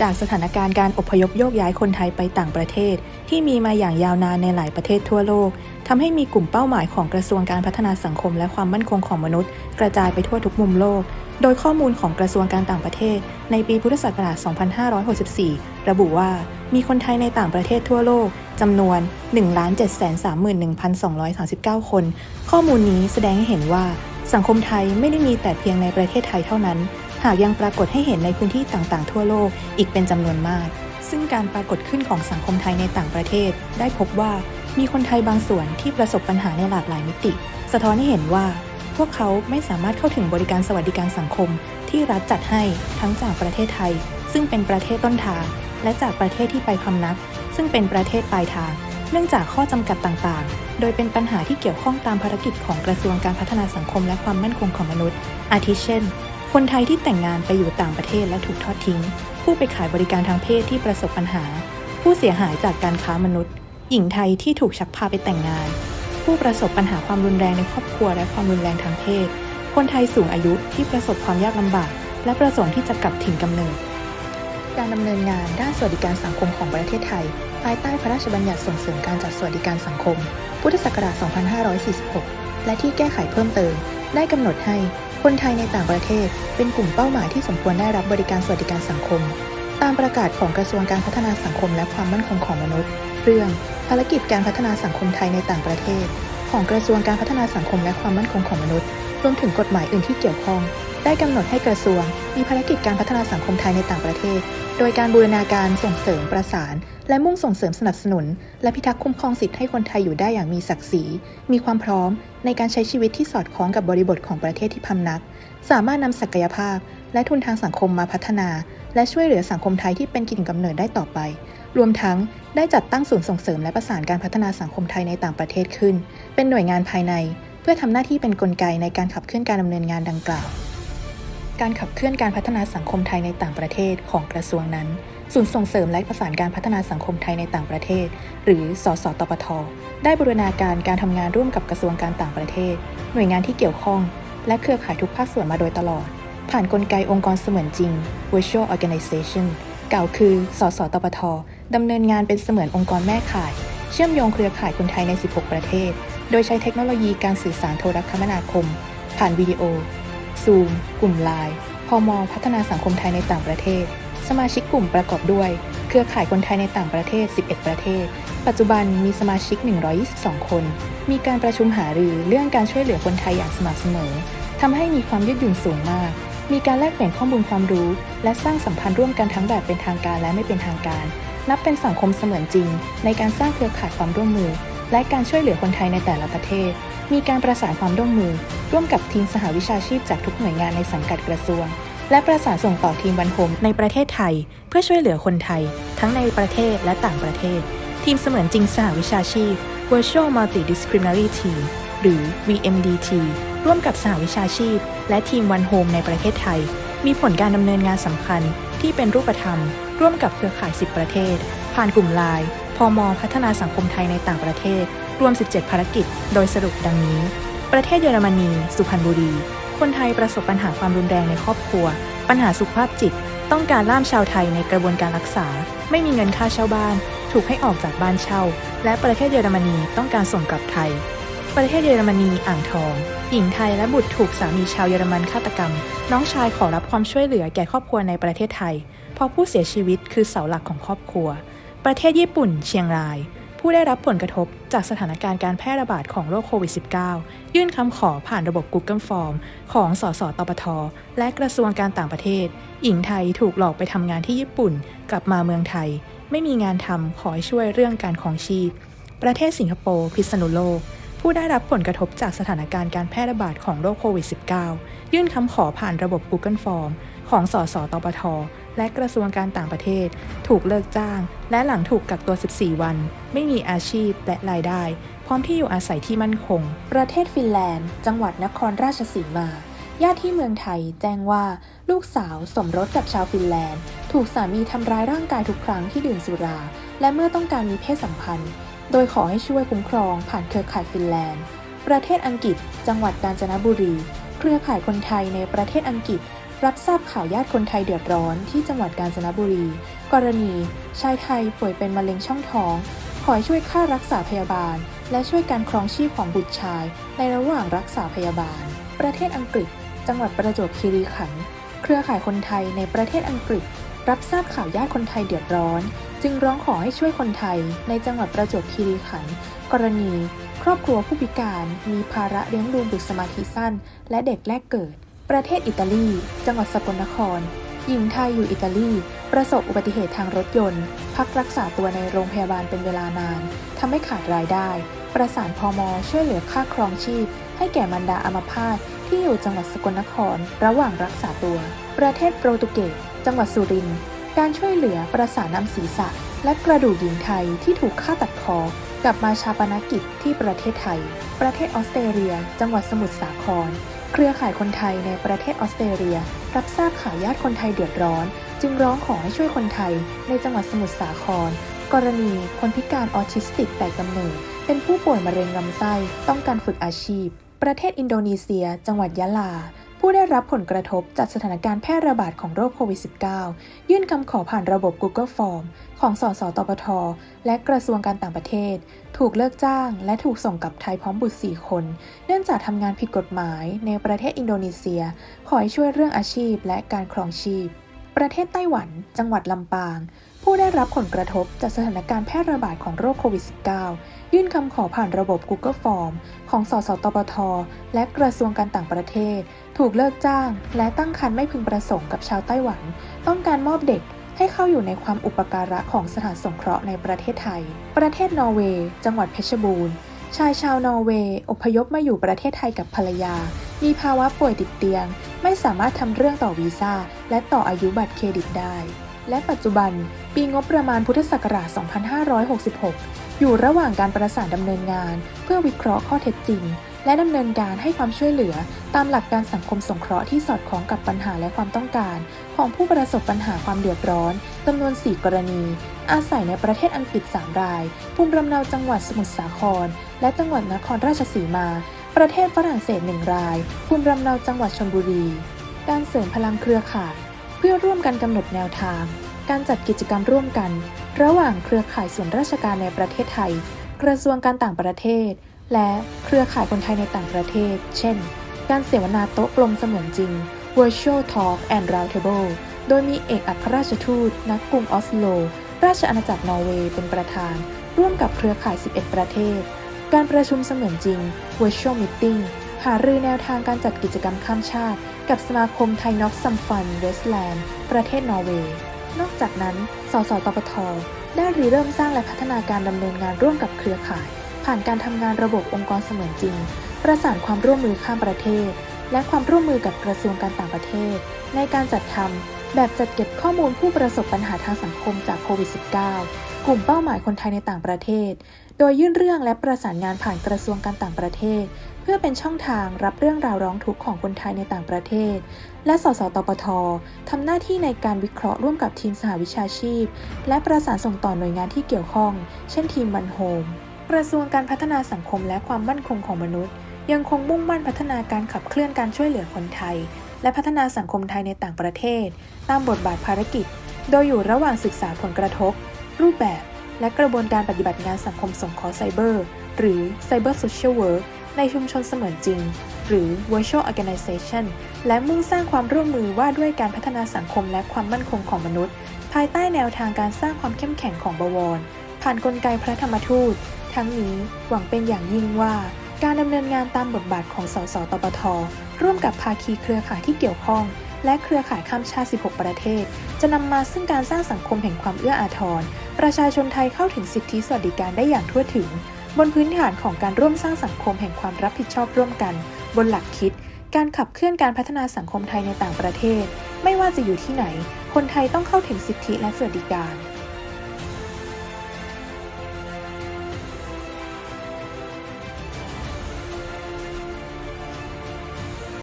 จากสถานการณ์การอพยพโยกย้ายคนไทยไปต่างประเทศ ที่มีมาอย่างยาวนานในหลายประเทศทั่วโลกทำให้มีกลุ่มเป้าหมายของกระทรวงการพัฒนาสังคม และความมั่นคงของมนุษย์ กระจายไปทั่วทุกมุมโลก โดยข้อมูลของกระทรวงการต่างประเทศ ในปีพุทธศักราช 2564 ระบุว่า มีคนไทยในต่างประเทศทั่วโลกจำนวน 1,731,239 คน ข้อมูลนี้แสดงให้เห็นว่าสังคมไทยไม่ได้มีแต่เพียงในประเทศไทยเท่านั้น หากยังปรากฏให้เห็นในพื้นที่ต่างๆ ทั่วโลกอีกเป็นจำนวนมาก ซึ่งการปรากฏขึ้นของสังคมไทยในต่างประเทศ ได้พบว่ามีคนไทยบางส่วนที่ประสบปัญหาในหลากหลายมิติ สะท้อนให้เห็นว่า พวกเขาไม่สามารถเข้าถึงบริการสวัสดิการสังคม ที่รัฐจัดให้ทั้งจากประเทศไทย ซึ่งเป็นประเทศต้นทางและจากประเทศที่ไปพำนัก ซึ่งเป็นประเทศปลายทาง เนื่องจากข้อจำกัดต่างๆ โดยเป็นปัญหาที่เกี่ยวข้องตามภารกิจของกระทรวงการพัฒนาสังคมและความมั่นคงของมนุษย์ อาทิเช่น คนไทยที่แต่งงานไปอยู่ต่างประเทศและถูกทอดทิ้ง ผู้ไปขายบริการทางเพศที่ประสบปัญหา ผู้เสียหายจากการค้ามนุษย์ หญิงไทยที่ถูกชักพาไปแต่งงาน ผู้ประสบปัญหาความรุนแรงในครอบครัวและความรุนแรงทางเพศ คนไทยสูงอายุที่ประสบความยากลำบาก และประสงค์ที่จะกลับถิ่นกำเนิดการดำเนินงานด้านสวัสดิการสังคมของประเทศไทย ภายใต้พระราชบัญญัติส่งเสริมการจัดสวัสดิการสังคม พุทธศักราช 2546 และที่แก้ไขเพิ่มเติม ได้กำหนดให้ คนไทยในต่างประเทศ เป็นกลุ่มเป้าหมายที่สมควรได้รับบริการสวัสดิการสังคม ตามประกาศของกระทรวงการพัฒนาสังคมและความมั่นคงของมนุษย์ เรื่องภารกิจการพัฒนาสังคมไทยในต่างประเทศ ของกระทรวงการพัฒนาสังคมและความมั่นคงของมนุษย์รวมถึงกฎหมายอื่นที่เกี่ยวข้อง ได้กำหนดให้กระทรวง มีภารกิจการพัฒนาสังคมไทยในต่างประเทศ โดยการบูรณาการส่งเสริมประสาน และมุ่งส่งเสริมสนับสนุน และพิทักษ์คุ้มครองสิทธิให้คนไทยอยู่ได้อย่างมีศักดิ์ศรี มีความพร้อมในการใช้ชีวิตที่สอดคล้องกับบริบทของประเทศที่พำนัก สามารถนำศักยภาพ และทุนทางสังคมมาพัฒนา และช่วยเหลือสังคมไทยที่เป็นกิ่งกำเนิดได้ต่อไป รวมทั้งได้จัดตั้งศูนย์ส่งเสริมและประสานการพัฒนาสังคมไทยในต่างประเทศขึ้น เป็นหน่วยงานภายใน เพื่อทำหน้าที่เป็นนกลไกในการขับเคลื่อนการดำเนินงานดังกล่าว การขับเคลื่อนการพัฒนาสังคมไทยในต่างประเทศของกระทรวงนั้นศูนย์ส่งเสริมและประสานการพัฒนาสังคมไทยในต่างประเทศ หรือ สสตปท ได้บูรณาการการทำงานร่วมกับกระทรวงการต่างประเทศ หน่วยงานที่เกี่ยวข้อง และเครือข่ายทุกภาคส่วนมาโดยตลอด ผ่านนกลไกองค์กรเสมือนจริง Virtual Organization กล่าวคือ สสตปทดำเนินงานเป็นเสมือนองค์กรแม่ข่าย เชื่อมโยงเครือข่ายคนไทยใน 16 ประเทศ โดยใช้เทคโนโลยีการสื่อสารโทรคมนาคม ผ่านวิดีโอ ซูม กลุ่มไลน์พมพัฒนาสังคมไทยในต่างประเทศ สมาชิกกลุ่มประกอบด้วย เครือข่ายคนไทยในต่างประเทศ 11 ประเทศ ปัจจุบันมีสมาชิก 122 คน มีการประชุมหารือเรื่องการช่วยเหลือคนไทยอย่างสม่ำเสมอทำให้มีความยืดหยุ่นสูงมาก มีการแลกเปลี่ยนข้อมูลความรู้ และสร้างสัมพันธ์ร่วมกันทั้งแบบเป็นทางการและไม่เป็นทางการ นับเป็นสังคมเสมือนจริง ในการสร้างเครือข่ายความร่วมมือ และการช่วยเหลือคนไทยในแต่ละประเทศ มีการประสานความร่วมมือ ร่วมกับทีมสหวิชาชีพจากทุกหน่วยงานในสังกัดกระทรวง และประสานส่งต่อทีมวันโฮมในประเทศไทย เพื่อช่วยเหลือคนไทย ทั้งในประเทศและต่างประเทศ ทีมเสมือนจริงสหวิชาชีพ Virtual Multidisciplinary Team หรือ VMDT ร่วมกับสหวิชาชีพ และทีมวันโฮมในประเทศไทย มีผลการดำเนินงานสำคัญที่เป็นรูปธรรม ร่วมกับเครือข่าย 10 ประเทศ ผ่านกลุ่มไลน์พมพัฒนาสังคมไทยในต่างประเทศ รวม 17 ภารกิจ โดยสรุปดังนี้ ประเทศเยอรมนี สุพรรณบุรี คนไทยประสบปัญหาความรุนแรงในครอบครัว ปัญหาสุขภาพจิต ต้องการล่ามชาวไทยในกระบวนการรักษา ไม่มีเงินค่าเช่าบ้าน ถูกให้ออกจากบ้านเช่า และประเทศเยอรมนีต้องการส่งกลับไทย ประเทศเยอรมนีอ่างทอง หญิงไทยและบุตรถูกสามีชาวเยอรมันฆาตกรรม น้องชายขอรับความช่วยเหลือแก่ครอบครัวในประเทศไทย เพราะผู้เสียชีวิตคือเสาหลักของครอบครัว ประเทศญี่ปุ่น เชียงราย ผู้ได้รับผลกระทบจากสถานการณ์การแพร่ระบาดของโรคโควิด -19 ยื่นคำขอผ่านระบบ Google Form ของสสตปท และกระทรวงการต่างประเทศ หญิงไทยถูกหลอกไปทำงานที่ญี่ปุ่น กลับมาเมืองไทย ไม่มีงานทำขอให้ช่วยเรื่องการของชีพ ประเทศสิงคโปร์พิษณุโลก ผู้ได้รับผลกระทบจากสถานการณ์การแพร่ระบาดของโรคโควิด -19 ยื่นคำขอผ่านระบบ Google Form ของสสตปท และกระทรวงการต่างประเทศ ถูกเลิกจ้าง และหลังถูกกักตัว 14 วัน ไม่มีอาชีพและรายได้ พร้อมที่อยู่อาศัยที่มั่นคง ประเทศฟินแลนด์ จังหวัดนครราชสีมา ญาติที่เมืองไทยแจ้งว่าลูกสาวสมรสกับชาวฟินแลนด์ ถูกสามีทำร้ายร่างกายทุกครั้งที่ดื่มสุรา และเมื่อต้องการมีเพศสัมพันธ์ โดยขอให้ช่วยคุ้มครองผ่านเครือข่ายฟินแลนด์ ประเทศอังกฤษ จังหวัดกาญจนบุรี เครือข่ายคนไทยในประเทศอังกฤษ รับทราบข่าวญาติคนไทยเดือดร้อนที่จังหวัดกาญจนบุรี กรณี ชายไทยป่วยเป็นมะเร็งช่องท้อง ขอช่วยค่ารักษาพยาบาล และช่วยการครองชีพของบุตรชาย ในระหว่างรักษาพยาบาล ประเทศอังกฤษ จังหวัดประจวบคีรีขันธ์เครือข่ายคนไทยในประเทศอังกฤษ รับทราบข่าวญาติคนไทยเดือดร้อน จึงร้องขอให้ช่วยคนไทย ในจังหวัดประจวบคีรีขันธ์กรณี ครอบครัวผู้พิการ มีภาระเลี้ยงดูบุตรสมาธิสั้น และเด็กแรกเกิด ประเทศอิตาลี จังหวัดสกลนคร หญิงไทยอยู่อิตาลี ประสบอุบัติเหตุทางรถยนต์ พักรักษาตัวในโรงพยาบาลเป็นเวลานานทำให้ขาดรายได้ ประสานพมอช่วยเหลือค่าครองชีพ ให้แก่มันดาอัมพาตที่อยู่จังหวัดสกลนคร ระหว่างรักษาตัว ประเทศโปรตุเกส จังหวัดสุรินทร์การช่วยเหลือประสานนำศีรษะ และกระดูกหญิงไทยที่ถูกฆ่าตัดคอกลับมาชาปนกิจที่ประเทศไทย ประเทศออสเตรเลีย จังหวัดสมุทรสาคร เครือข่ายคนไทยในประเทศออสเตรเลีย รับทราบข่าวญาติคนไทยเดือดร้อน จึงร้องขอให้ช่วยคนไทย ในจังหวัดสมุทรสาคร กรณีคนพิการออทิสติกแต่กำเนิดเป็นผู้ป่วยมะเร็งลำไส้ต้องการฝึกอาชีพ ประเทศอินโดนีเซีย จังหวัดยะลา ผู้ได้รับผลกระทบจากสถานการณ์แพร่ระบาดของโรคโควิด -19 ยื่นคำขอผ่านระบบ Google Form ของสสตปท และกระทรวงการต่างประเทศ ถูกเลิกจ้าง และถูกส่งกลับไทยพร้อมบุตร 4 คน เนื่องจากทำงานผิดกฎหมายในประเทศอินโดนีเซีย ขอให้ช่วยเรื่องอาชีพและการครองชีพ ประเทศไต้หวัน จังหวัดลำปาง ผู้ได้รับผลกระทบจากสถานการณ์แพร่ระบาดของโรคโควิด -19 ยื่นคำขอผ่านระบบ Google Form ของสสตปท และกระทรวงการต่างประเทศ ถูกเลิกจ้าง และตั้งครรภ์ไม่พึงประสงค์กับชาวไต้หวัน ต้องการมอบเด็กให้เข้าอยู่ในความอุปการะของสถานสงเคราะห์ในประเทศไทย ประเทศนอร์เวย์ จังหวัดเพชรบูรณ์ ชายชาวนอร์เวย์อพยพมาอยู่ประเทศไทยกับภรรยา มีภาวะป่วยติดเตียง ไม่สามารถทำเรื่องต่อวีซ่าและต่ออายุบัตรเครดิตได้ และปัจจุบันปีงบประมาณพุทธศักราช 2566 อยู่ระหว่างการประสานดำเนินงาน เพื่อวิเคราะห์ข้อเท็จจริง และดำเนินการให้ความช่วยเหลือ ตามหลักการสังคมสงเคราะห์ที่สอดคล้องกับปัญหาและความต้องการ ของผู้ประสบปัญหาความเดือดร้อนจำนวน 4 กรณี อาศัยในประเทศอังกฤษ 3 ราย ภูมิลำเนาจังหวัดสมุทรสาคร และจังหวัดนครราชสีมา ประเทศฝรั่งเศส 1 ราย ภูมิลำเนาจังหวัดชลบุรี การเสริมพลังเครือข่าย พื่อร่วมกันกำหนดแนวทาง การจัดกิจกรรมร่วมกัน ระหว่างเครือข่ายส่วนราชการในประเทศไทย กระทรวงการต่างประเทศ และเครือข่ายคนไทยในต่างประเทศ เช่น การเสวนาโต๊ะกลมเสมือนจริง Virtual Talk and Roundtable โดยมีเอกอัครราชทูตณกรุงออสโล ราชอาณาจักรนอร์เวย์เป็นประธาน ร่วมกับเครือข่าย 11 ประเทศ การประชุมเสมือนจริง Virtual Meeting หารือแนวทางการจัดกิจกรรมข้ามชาติ กับสมาคมไทยน็อกซัมฟันเวสแลนด์ประเทศนอร์เวย์ นอกจากนั้น สสตปท ได้ริเริ่มสร้างและพัฒนาการดำเนินงานร่วมกับเครือข่าย ผ่านการทำงานระบบองค์กรเสมือนจริง ประสานความร่วมมือข้ามประเทศ และความร่วมมือกับกระทรวงการต่างประเทศ ในการจัดทำแบบจัดเก็บข้อมูลผู้ประสบปัญหาทางสังคมจากโควิด -19 กลุ่มเป้าหมายคนไทยในต่างประเทศ โดยยื่นเรื่องและประสานงานผ่านกระทรวงการต่างประเทศ พื่อเป็นช่องทางรับเรื่องราวร้องทุกข์ของคนไทยในต่างประเทศ และสสตปททำหน้าที่ในการวิเคราะห์ร่วมกับทีมสหวิชาชีพ และประสานส่งต่อหน่วยงานที่เกี่ยวข้อง เช่นทีมบันโฮมกระทรวงการพัฒนาสังคมและความมั่นคงของมนุษย์ ยังคงมุ่งมั่นพัฒนาการขับเคลื่อนการช่วยเหลือคนไทย และพัฒนาสังคมไทยในต่างประเทศ ตามบทบาทภารกิจ โดยอยู่ระหว่างศึกษาผลกระทบ รูปแบบ และกระบวนการปฏิบัติงานสังคมสงเคราะห์ไซเบอร์ หรือ Cyber Social Work ในชุมชนเสมือนจริง หรือ Virtual Organization และมุ่งสร้างความร่วมมือว่าด้วยการพัฒนาสังคมและความมั่นคงของมนุษย์ ภายใต้แนวทางการสร้างความเข้มแข็งของบวร ผ่านนกลไกพระธรรมทูต ทั้งนี้หวังเป็นอย่างยิ่งว่า การดำเนินงานตามบทบาทของสสตปท ร่วมกับภาคีเครือข่ายที่เกี่ยวข้องและเครือข่ายข้ามชาติ 16 ประเทศ จะนำมาซึ่งการสร้างสังคมแห่งความเอื้ออาทร ประชาชนไทยเข้าถึงสิทธิสวัสดิการได้อย่างทั่วถึง บนพื้นฐานของการร่วมสร้างสังคมแห่งความรับผิดชอบร่วมกัน บนหลักคิด การขับเคลื่อนการพัฒนาสังคมไทยในต่างประเทศ ไม่ว่าจะอยู่ที่ไหน คนไทยต้องเข้าถึงสิทธิและสวัสดิการ